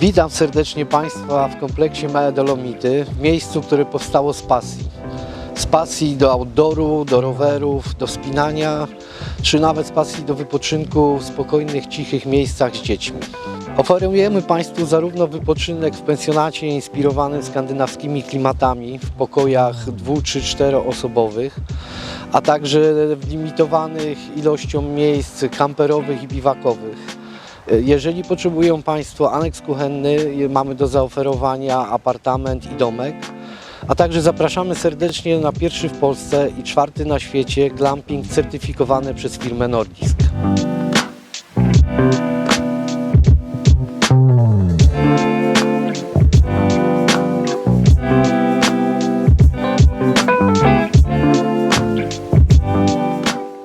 Witam serdecznie Państwa w kompleksie Małe Dolomity, miejscu, które powstało z pasji. Z pasji do outdooru, do rowerów, do spinania, czy nawet z pasji do wypoczynku w spokojnych, cichych miejscach z dziećmi. Oferujemy Państwu zarówno wypoczynek w pensjonacie inspirowanym skandynawskimi klimatami, w pokojach dwu czy czteroosobowych, a także w limitowanych ilością miejsc kamperowych i biwakowych. Jeżeli potrzebują Państwo aneks kuchenny, mamy do zaoferowania apartament i domek. A także zapraszamy serdecznie na pierwszy w Polsce i czwarty na świecie glamping certyfikowany przez firmę Nordisk.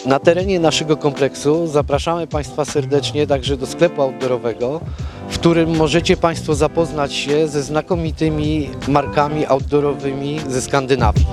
Na terenie naszego kompleksu zapraszamy Państwa serdecznie także do sklepu outdoorowego, w którym możecie Państwo zapoznać się ze znakomitymi markami outdoorowymi ze Skandynawii.